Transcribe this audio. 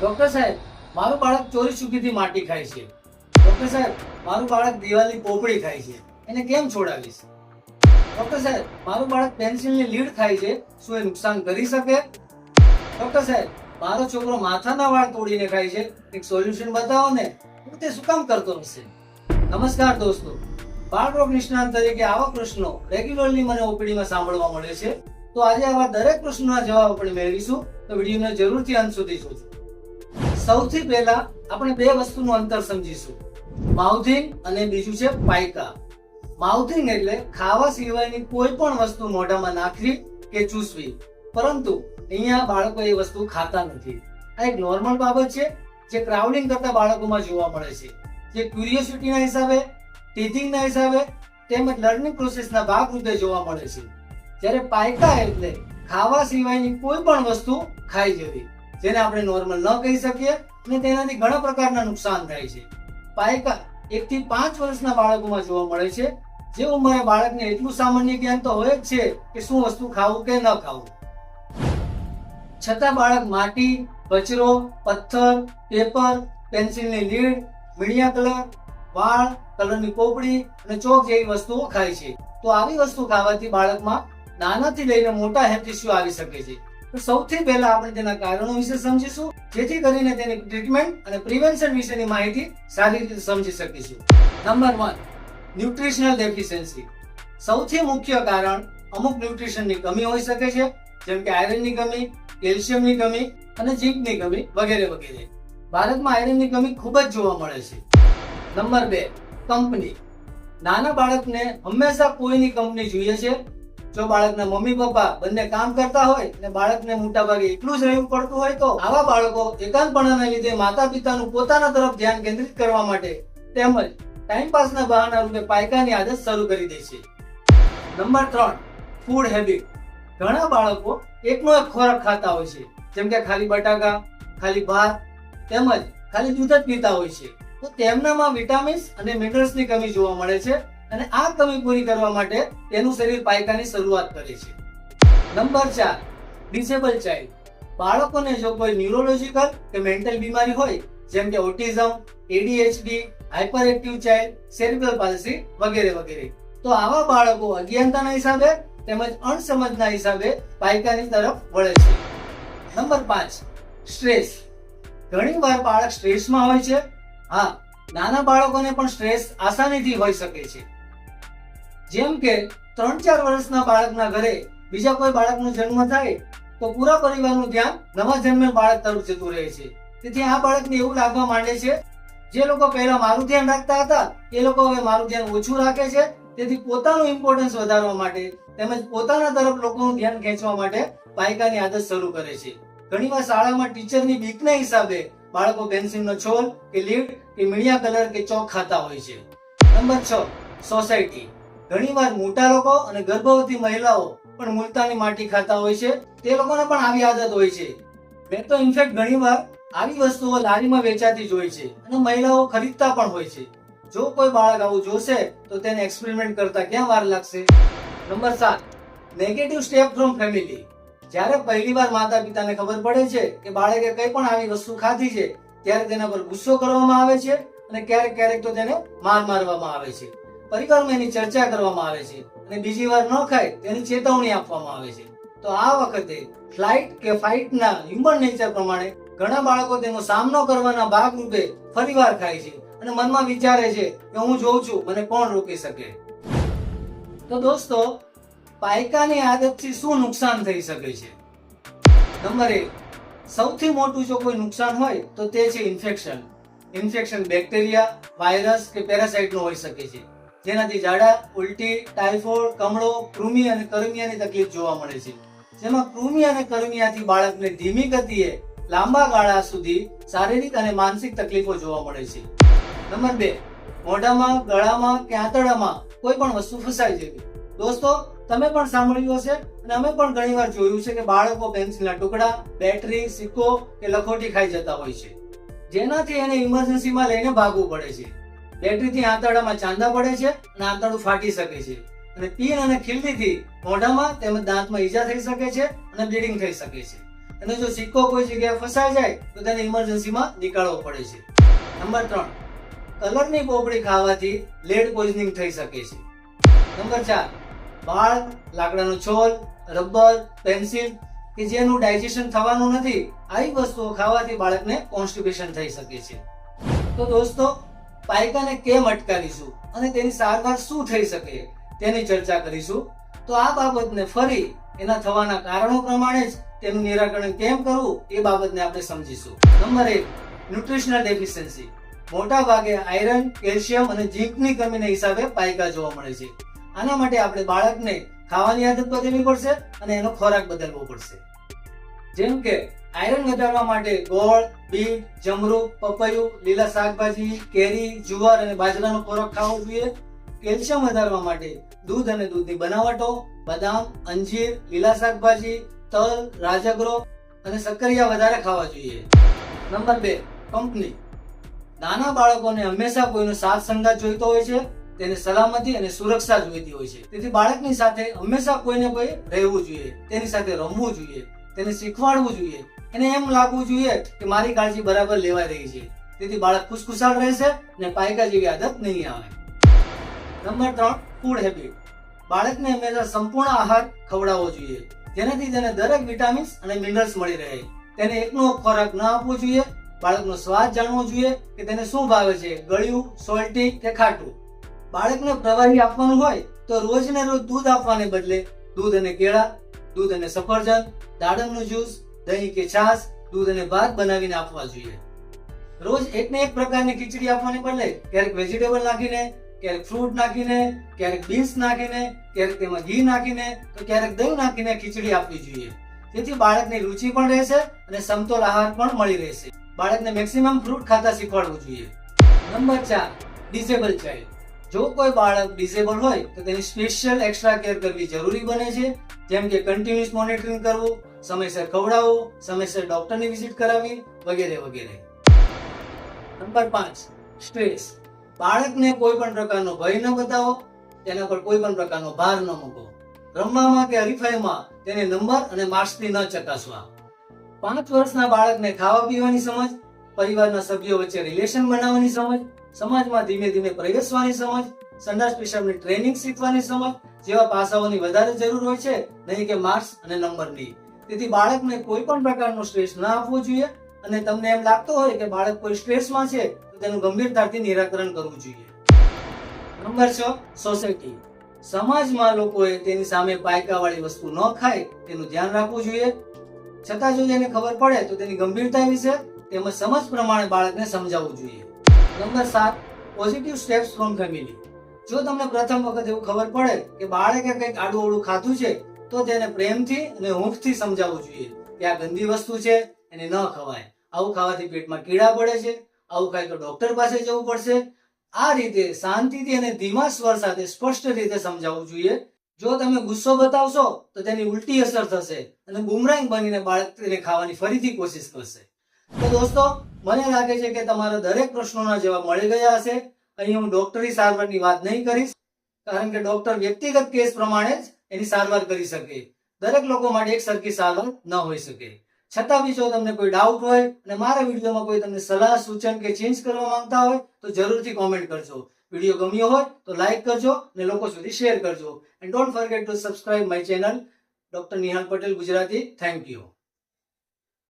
Doctor સાહેબ, મારું બાળક ચોરી ચૂકીથી માટી ખાય છે. ડોક્ટર સાહેબ, મારું બાળક દિવાલની પોપડી ખાય છે. એને કેમ છોડાવીશ? ડોક્ટર સાહેબ, મારું બાળક પેન્સિલની લીડ ખાય છે, શું એ નુકસાન કરી શકે? ડોક્ટર સાહેબ, મારો છોકરો માથાના વાળ તોડીને ખાય છે. એક સોલ્યુશન બતાવો ને. હું તે શું કામ કરતો હશે? નમસ્કાર દોસ્તો. બાળરોગ નિષ્ણાંત તરીકે આવા પ્રશ્નો રેગ્યુલરલી મને ઓપીડીમાં સાંભળવા મળે છે. તો આજે આવા દરેક પ્રશ્નોના જવાબ આપણે મેળવીશું. તો વિડીયોને જરૂરથી અંત સુધી જોજો. સૌથી પહેલા આપણે બે વસ્તુનું અંતર સમજીશું. માઉથિંગ અને બીજું છે પાયકા. માઉથિંગ એટલે ખાવા સિવાયની કોઈ પણ વસ્તુ મોઢામાં નાખવી કે ચૂસવી. પરંતુ અહીંયા બાળકો એ વસ્તુ ખાતા નથી. આ એક નોર્મલ બાબત છે જે ક્રાઉડિંગ કરતા બાળકોમાં જોવા મળે છે. જે ક્યુરિયોસિટીના હિસાબે ટીચિંગના હિસાબે તેમજ લર્નિંગ પ્રોસેસના ભાગ રૂપે જોવા મળે છે. જ્યારે પાયકા એટલે ખાવા સિવાયની કોઈ પણ વસ્તુ ખાઈ જવી. જેને આપણે નોર્મલ ન કહી શકીએ અને તેનાથી ઘણા પ્રકારના નુકસાન થાય છે. પાયકા એક થી પાંચ વર્ષના બાળકોમાં જોવા મળે છે. જે ઉંમરે બાળકને એટલું સામાન્ય જ્ઞાન તો હોય જ છે કે શું વસ્તુ ખાવું કે ન ખાવું. છતાં બાળક માટી, કચરો, પથ્થર, પેપર, પેન્સિલની લીડ, મીડિયા કલર, વાળ, કલરની પોપડી અને ચોક જેવી વસ્તુઓ ખાય છે. તો આવી વસ્તુ ખાવાથી બાળકમાં નાનાથી લઈને મોટા હેલ્થ ઇસ્યુ આવી શકે છે. સૌથી પહેલા આપણે તેના કારણો વિશે સમજીશું, જેથી કરીને તેની ટ્રીટમેન્ટ અને પ્રિવેન્શન વિશેની માહિતી સારી રીતે સમજી શકીશું. નંબર વન ન્યુટ્રિશનલ ડેફિશિયન્સી સૌથી મુખ્ય કારણ અમુક ન્યુટ્રિશનની કમી હોઈ શકે છે, જેમ કે આયરનની કમી કેલ્શિયમની કમી અને ઝીંકની કમી વગેરે વગેરે. ભારતમાં આયરનની કમી ખૂબ જ જોવા મળે છે. નંબર બે, કંપની. નાના બાળકને હંમેશા કોઈની કંપની જોઈએ છે જો બાળકના મમ્મી, પપ્પા બંને કામ કરતા હોય અને બાળકને મોટા ભાગે એકલું જ રહેવું પડતું હોય તો આવા બાળકો એકાંતપણાના લીધે માતા પિતાનું પોતાના તરફ ધ્યાન કેન્દ્રિત કરવા માટે તેમજ ટાઈમ પાસના બહાના રૂપે પાયકાની આદત શરૂ કરી દે છે. નંબર ત્રણ ફૂડ હેબિટ ઘણા બાળકો એકનો એક ખોરાક ખાતા હોય છે. જેમ કે ખાલી બટાકા, ખાલી ભાત તેમજ ખાલી દૂધ જ પીતા હોય છે. તો તેમનામાં વિટામિન્સ અને મિનરલ્સની કમી જોવા મળે છે. અને આ કમી પૂરી કરવા માટે તેનું શરીર પાયકાની શરૂઆત કરે છે. નંબર ચાર ડિસેબલ ચાઇલ્ડ બાળકોને જો કોઈ ન્યુરોલોજીકલ કે મેન્ટલ બીમારી હોય, જેમ કે autism ADHD hyper active child cerebral palsy વગેરે વગેરે, તો આવા બાળકો અજ્ઞાનતાના હિસાબે તેમજ અણસમજના હિસાબે પાયકાની તરફ વળે છે. નંબર પાંચ સ્ટ્રેસ ઘણી વાર બાળક સ્ટ્રેસમાં હોય છે. હા, નાના બાળકોને પણ સ્ટ્રેસ આસાનીથી હોઈ શકે છે. જેમ કે ત્રણ ચાર વર્ષના બાળકના ઘરે બીજા કોઈ બાળકનો જન્મ થાય, તો પૂરા પરિવારનું ધ્યાન નવા જન્મેલ બાળક તરફ જતું રહે છે. તેથી આ બાળકને એવું લાગવા માંડે છે, જે લોકો પહેલા મારું ધ્યાન રાખતા હતા, એ લોકો હવે મારું ધ્યાન ઓછું રાખે છે. તેથી પોતાનું ઇમ્પોર્ટન્સ વધારવા માટે તેમજ પોતાના તરફ લોકોનું ધ્યાન ખેંચવા માટે પાયકાની આદત શરૂ કરે છે. ઘણીવાર શાળામાં ટીચરની બીકના હિસાબે બાળકો પેન્સિલનો છોલ કે લીડ કે મીડિયા કલર કે ચોક ખાતા હોય છે. નંબર છ, સોસાયટી. ઘણીવાર મોટા લોકો અને ગર્ભવતી મહિલાઓ પણ મુલતાની માટી ખાતા હોય છે. તે લોકોને પણ આવી આદત હોય છે. મેં તો ઇનફેક્ટ ઘણીવાર આવી વસ્તુઓ લારીમાં વેચાતી જોઈ છે અને મહિલાઓ ખરીદતા પણ હોય છે. જો કોઈ બાળક આવું જોશે, તો તેને એક્સપેરિમેન્ટ કરતા ક્યાં વાર લાગશે? નંબર સાત નેગેટિવ સ્ટેપ ફ્રોમ ફેમિલી જ્યારે પહેલીવાર માતા પિતાને ખબર પડે છે કે બાળકે કંઈ પણ આવી વસ્તુ ખાધી છે, ત્યારે તેના પર ગુસ્સો કરવામાં આવે છે અને ક્યારેક ક્યારેક તો તેને માર મારવામાં આવે છે. પરિવારમાં એની ચર્ચા કરવામાં આવે છે અને બીજી વાર ન ખાય તેની ચેતવણી આપવામાં આવે છે. તો આ વખતે ફ્લાઇટ કે ફાઇટના હ્યુમન નેચર પ્રમાણે ઘણા બાળકો તેનો સામનો કરવાના ભાગરૂપે ફરીવાર ખાય છે અને મનમાં વિચારે છે કે હું જોઉં છું, મને કોણ રોકી શકે? તો દોસ્તો, પાયકાની આદતથી શું નુકસાન થઈ શકે છે? નંબર એક, સૌથી મોટું જો કોઈ નુકસાન હોય તો તે છે ઇન્ફેક્શન ઇન્ફેક્શન બેક્ટેરિયા વાયરસ કે પેરાસાઇટનું હોઈ શકે છે. જેનાથી ઝાડા ઉલટી, ટાઇફોઇડ, કમળો, કૃમિ અને કરમિયાની તકલીફ જોવા મળે છે. જેમાં કૃમિ અને કરમિયાથી બાળકને ધીમી ગતિએ લાંબા ગાળા સુધી શારીરિક અને માનસિક તકલીફો જોવા મળે છે. નંબર બે, મોઢામાં, ગળામાં કે આંતરડામાં કોઈ પણ વસ્તુ ફસાઈ જવી દોસ્તો, તમે પણ સાંભળ્યું હશે અને અમે પણ ઘણીવાર જોયું છે કે બાળકો પેન્સિલના ટુકડા, બેટરી, સિક્કો કે લખોટી ખાઈ જતા હોય છે. જેનાથી એને ઇમરજન્સીમાં લઈને ભાગવું પડે છે. બેટરીથી આંતરડામાં ચાંદા પડે છે અને આંતરડું ફાટી શકે છે. અને પીન અને ખીલતીથી મોઢામાં તેમજ દાંતમાં ઈજા થઈ શકે છે અને બ્લીડિંગ થઈ શકે છે. અને જો સિક્કો કોઈ જગ્યાએ ફસાઈ જાય, તો તેને ઇમરજન્સીમાં નીકાળવો પડે છે. નંબર ત્રણ. કલરની પોપડી ખાવાથી લેડ પોઈઝનિંગ થઈ શકે છે. નંબર ચાર. બાળ, લાકડાનો છોલ, રબર, પેન્સિલ કે જેનું ડાયજેશન થવાનું નથી, આવી વસ્તુઓ ખાવાથી બાળકને કોન્સ્ટિપેશન થઈ શકે છે. તો દોસ્તો પાયકાને કેમ અટકાવીશું? અને તેની સારવાર શું થઈ શકે? તેની ચર્ચા કરીશું. તો આ બાબતને ફરી એના થવાના કારણો પ્રમાણે જ તેનું નિરાકરણ કેમ કરવું એ બાબતને આપણે સમજીશું. નંબર એક, ન્યુટ્રિશનલ ડેફિશિયન્સી. મોટા ભાગે આયરન, કેલ્શિયમ અને ઝીંકની કમીને હિસાબે પાયકા જોવા મળે છે. આના માટે આપણે બાળકને ખાવાની આદત બદલવી પડશે અને એનો ખોરાક બદલવો પડશે. જેમ કે આયરન વધારવા માટે ગોળ, બીટ, જમરૂ, પપૈયું, લીલા શાકભાજી, કેરી, જુવાર અને બાજરાનો ખોરાક ખાવો જોઈએ. કેલ્શિયમ વધારવા માટે દૂધ અને દૂધની બનાવટો, બદામ, અંજીર, લીલા શાકભાજી, તલ, રાજગરો અને સક્કરિયા વધારે ખાવા જોઈએ. નંબર બે, કંપની. નાના બાળકોને હંમેશા કોઈનો સાથ સંગાત જોઈતો હોય છે, તેને સલામતી અને સુરક્ષા જોઈતી હોય છે. તેથી બાળકની સાથે હંમેશા કોઈને કોઈ રહેવું જોઈએ, તેની સાથે રમવું જોઈએ. તેને શીખવાડવું જોઈએ. એને એમ લાગવું જોઈએ કે મારી કાળજી બરાબર લેવાઈ રહી છે. તેથી બાળક ખુશખુશાલ રહેશે અને પાયકા જેવી આદત નહીં આવે. નંબર ત્રણ ફૂડ હેબિટ બાળકને હંમેશા સંપૂર્ણ આહાર ખવડાવવો જોઈએ. જેનાથી તેને દરેક વિટામિન્સ અને મિનરલ્સ મળી રહે. તેને એકનો ખોરાક ન આપવો જોઈએ. બાળકનો સ્વાદ જાણવો જોઈએ કે તેને શું ભાવે છે, ગળ્યું સોલ્ટી કે ખાટું. બાળકને પ્રવાહી આપવાનું હોય તો રોજ ને રોજ દૂધ આપવાને બદલે દૂધ અને કેળા દૂધ અને સફરજન, દાડમનું જ્યુસ, દહીં કે છાશ, દૂધ અને ભાત બનાવીને આપવા જોઈએ. રોજ એક ને એક પ્રકારની ખીચડી આપવાને બદલે ક્યારેક વેજીટેબલ નાખીને, ક્યારેક ફ્રૂટ નાખીને, ક્યારેક બીન્સ નાખીને, ક્યારેક તેમાં ઘી નાખીને, તો ક્યારેક દહીં નાખીને ખીચડી આપવી જોઈએ. તેથી બાળકની રુચિ પણ રહેશે અને સમતોલ આહાર પણ મળી રહેશે. બાળકને મેક્સિમમ ફ્રૂટ ખાતા શીખવાડવું જોઈએ. નંબર ચાર ડિસેબલ ચાઇલ્ડ જો કોઈ બાળક ડિસેબલ હોય, તો તેની સ્પેશિયલ એક્સ્ટ્રા કેર કરવી જરૂરી બને છે. જેમ કે કન્ટિન્યુઅસ મોનિટરિંગ કરવું, સમયસર ખવડાવવું, સમયસર ડોક્ટરની વિઝિટ કરાવવી, વગેરે વગેરે. નંબર પાંચ સ્ટ્રેસ બાળકને કોઈ પણ પ્રકારનો ભય ન બતાવો, તેના પર કોઈ પણ પ્રકારનો ભાર ન મૂકો. રમવામાં કે હરીફાઈમાં તેને નંબર અને માર્ક્સથી ન ચકાસવા. પાંચ વર્ષના બાળકને ખાવા પીવાની સમજ, પરિવારના સભ્યો વચ્ચે રિલેશન બનાવવાની સમજ સમાજમાં ધીમે ધીમે પ્રવેશવાની સમજ, સંડાસ પેશાબની ટ્રેનિંગ શીખવાની સમજ, જેવા પાસાઓની વધારે જરૂર હોય છે, નહીં કે માર્ક્સ અને નંબરની. તેથી બાળકને કોઈ પણ પ્રકારનો સ્ટ્રેસ ના આપવો જોઈએ અને તમને એમ લાગતો હોય કે બાળક કોઈ સ્ટ્રેસમાં છે, તો તેનું ગંભીરતાથી નિરાકરણ કરવું જોઈએ. નંબર છ સોસાયટી સમાજમાં લોકોએ તેની સામે પાયકાવાળી વસ્તુ ન ખાય, તેનું ધ્યાન રાખવું જોઈએ. છતાં જો તેને ખબર પડે, તો તેની ગંભીરતા વિશે તેમજ સમજ પ્રમાણે બાળકને સમજાવવું જોઈએ. નંબર સાત પોઝિટિવ સ્ટેપ્સ ફ્રોમ ફેમિલી જો તમને પ્રથમ વખત એવું ખબર પડે કે બાળકે કંઈક આડું અવળું ખાધું છે, તો તેને પ્રેમથી અને હૂંફથી સમજાવવું જોઈએ કે આ ગંદી વસ્તુ છે, એને ન ખવાય. આવું ખાવાથી પેટમાં કીડા પડે છે, આવું ખાય તો ડોક્ટર પાસે જવું પડશે. આ રીતે શાંતિથી અને ધીમા સ્વર સાથે સ્પષ્ટ રીતે સમજાવવું જોઈએ. જો તમે ગુસ્સો બતાવશો, તો તેની ઉલટી અસર થશે અને બુમરાંગ બનીને બાળક તેને ખાવાની ફરીથી કોશિશ કરશે. તો દોસ્તો મને લાગે છે કે તમારા દરેક પ્રશ્નોના જવાબ મળી ગયા હશે. અહીં હું ડોક્ટરી સારવારની વાત નહીં કરીશ, કારણ કે ડોક્ટર વ્યક્તિગત કેસ પ્રમાણે જ એની સારવાર કરી શકે. દરેક લોકો માટે એક સરખી સારવાર ન હોઈ શકે. છતાં બી જો તમને કોઈ ડાઉટ હોય અને મારા વિડીયોમાં કોઈ તમને સલાહ, સૂચન કે ચેન્જ કરવા માંગતા હોય, તો જરૂરથી કોમેન્ટ કરજો. વીડિયો ગમ્યો હોય તો લાઈક કરજો અને લોકો સુધી શેર કરજો. And don't forget to subscribe my channel doctor Nihal Patel Gujarati thank you